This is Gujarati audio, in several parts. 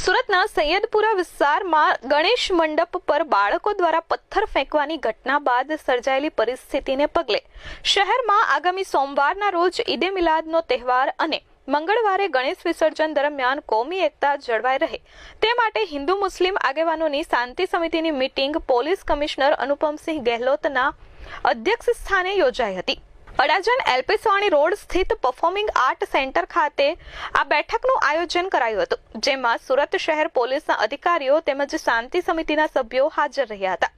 સુરતના સૈયદપુરા વિસ્તારમાં ગણેશ મંડપ પર બાળકો દ્વારા પથ્થર ફેંકવાની ઘટના બાદ સર્જાયેલી પરિસ્થિતિને પગલે શહેરમાં આગામી સોમવારના રોજ ઈદે મિલાદનો તહેવાર અને મંગળવારે ગણેશ વિસર્જન દરમિયાન કોમી એકતા જળવાઈ રહે તે માટે હિન્દુ મુસ્લિમ આગેવાનોની શાંતિ સમિતિની મીટિંગ પોલીસ કમિશનર અનુપમસિંહ ગેહલોતના અધ્યક્ષ સ્થાને યોજાઈ હતી. અડાજણ એલપી સવાણી રોડ સ્થિત પરફોર્મિંગ આર્ટ સેન્ટર ખાતે આ બેઠકનું આયોજન કરાયું હતું, જેમાં સુરત શહેર પોલીસના અધિકારીઓ તેમજ શાંતિ સમિતિના સભ્યો હાજર રહ્યા હતા.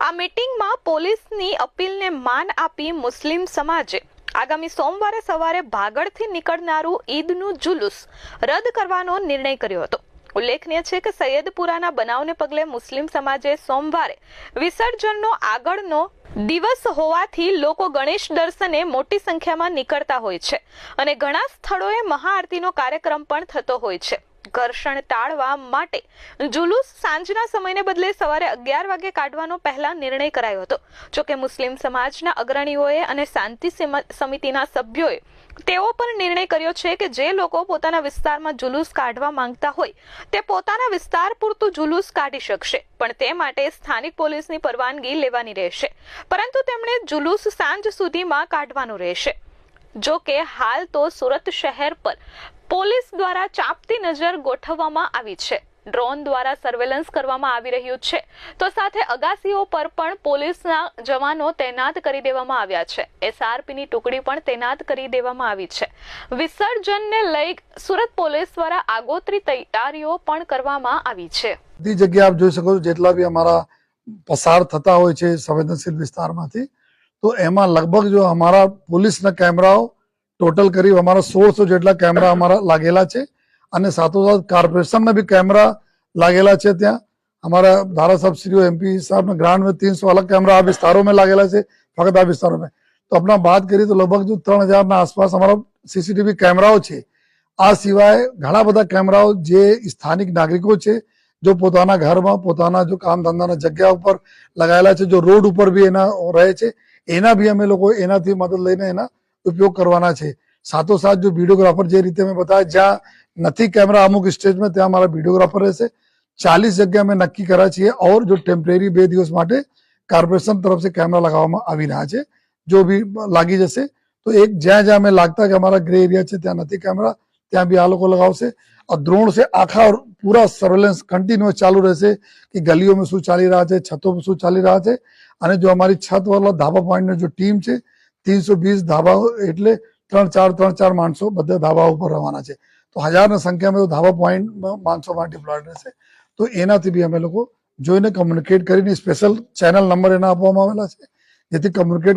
આ મીટિંગમાં પોલીસની અપીલને માન આપી મુસ્લિમ સમાજે આગામી સોમવારે સવારે ભાગળથી નીકળનારું ઈદનું જુલુસ રદ કરવાનો નિર્ણય કર્યો હતો. ઉલ્લેખનીય છે કે સૈયદપુરાના બનાવને પગલે મુસ્લિમ સમાજે સોમવારે વિસર્જનનો આગળનો દિવસ હોવાથી લોકો ગણેશ દર્શને મોટી સંખ્યામાં નીકળતા હોય છે. અને ઘણા સ્થળોએ મહાઆરતીનો કાર્યક્રમ પણ થતો હોય છે. ઘર્ષણ ટાળવા માટે જુલુસ સાંજના સમયને બદલે સવારે અગિયાર વાગે કાઢવાનો પહેલા નિર્ણય કરાયો હતો. જોકે મુસ્લિમ સમાજના અગ્રણીઓએ અને શાંતિ સિમ- સમિતિના સભ્યોએ તેઓ પર નિર્ણય કર્યો છે કે જે લોકો પોતાના વિસ્તારમાં જુલુસ કાઢવા માંગતા હોય, તે પોતાના વિસ્તાર પૂરતું જુલુસ કાઢી શકશે, પણ તે માટે સ્થાનિક પોલીસની પરવાનગી લેવાની રહેશે. પરંતુ તેમણે જુલુસ સાંજ સુધીમાં કાઢવાનું રહેશે. જો કે હાલ તો સુરત શહેર પર પોલીસ દ્વારા ચાંપતી નજર ગોઠવવામાં આવી છે. ડ્રોન દ્વારા સર્વેલન્સ કરવામાં આવી રહ્યું છે. તો સાથે અગાસીઓ પર પણ પોલીસના જવાનો તૈનાત કરી દેવામાં આવ્યા છે. એસઆરપીની ટુકડી પણ તૈનાત કરી દેવામાં આવી છે. વિસર્જનને લઈ સુરત પોલીસ દ્વારા આગોતરી તૈયારીઓ પણ કરવામાં આવી છે. બધી જગ્યા આપ જોઈ શકો છો, જેટલા બી અમારા પસાર થતા હોય છે સંવેદનશીલ વિસ્તારમાંથી, તો એમાં લગભગ જો અમારા પોલીસના કેમેરાઓ ટોટલ કરી અમારા સોળસો જેટલા કેમેરા અમારા લાગેલા છે અને સાથોસાથ કોર્પોરેશનના બી કેમેરા લાગેલા છે ત્યાં. અમારા ધારાસભશ્રીઓ એમપી સાહેબના ગ્રાન્ડ ત્રણસો અલગ કેમેરા આ વિસ્તારોમાં લાગેલા છે, ફક્ત આ વિસ્તારોમાં. તો આપણા વાત કરીએ તો લગભગ જો ત્રણ હજારના આસપાસ અમારા સીસીટીવી કેમેરાઓ છે. આ સિવાય ઘણા બધા કેમેરાઓ જે સ્થાનિક નાગરિકો છે, જો પોતાના ઘરમાં, પોતાના જો કામ ધંધાના જગ્યા ઉપર લગાયેલા છે, જો રોડ ઉપર બી એના રહે છે, એના બી અમે લોકો એનાથી મદદ લઈને એના ઉપયોગ કરવાના છે. સાથોસાથ જો વિડીયોગ્રાફર જે રીતે મેં બતાવ્યા, જ્યાં નથી કેમેરા અમુક સ્ટેજમાં ત્યાં મારા વિડીયોગ્રાફર રહેશે. ચાલીસ જગ્યા અમે નક્કી કર્યા છીએ. ઓર જો ટેમ્પરેરી બે દિવસ માટે કોર્પોરેશન તરફથી કેમેરા લગાવવામાં આવી રહ્યા છે, જો બી લાગી જશે, તો એક જ્યાં જ્યાં અમે લાગતા કે અમારા ગ્રે એરિયા છે, ત્યાં નથી કેમેરા ત્યાં બી આ લોકો લગાવશે. દ્રોણ છે, આખા પૂરા સર્વેલન્સ કન્ટિન્યુઅસ ચાલુ રહેશે કે ગલીઓમાં શું ચાલી રહ્યા છે, છતોમાં શું ચાલી રહ્યા છે. અને જો અમારી છત વાળા ધાબા પોઈન્ટની જો ટીમ છે ત્રણસો વીસ ધાબાઓ એટલે ત્રણ ચાર ત્રણ ચાર માણસો બધા ધાબા ઉપર રહેવાના છે. તો હજારની સંખ્યામાં ધાબા પોઈન્ટમાં માણસોમાં ડિપ્લોયડ રહેશે. તો એનાથી બી અમે લોકો જોઈને કમ્યુનિકેટ કરીને સ્પેશિયલ ચેનલ નંબર એના આપવામાં આવેલા છે. જેથી કમ્યુનિકેટ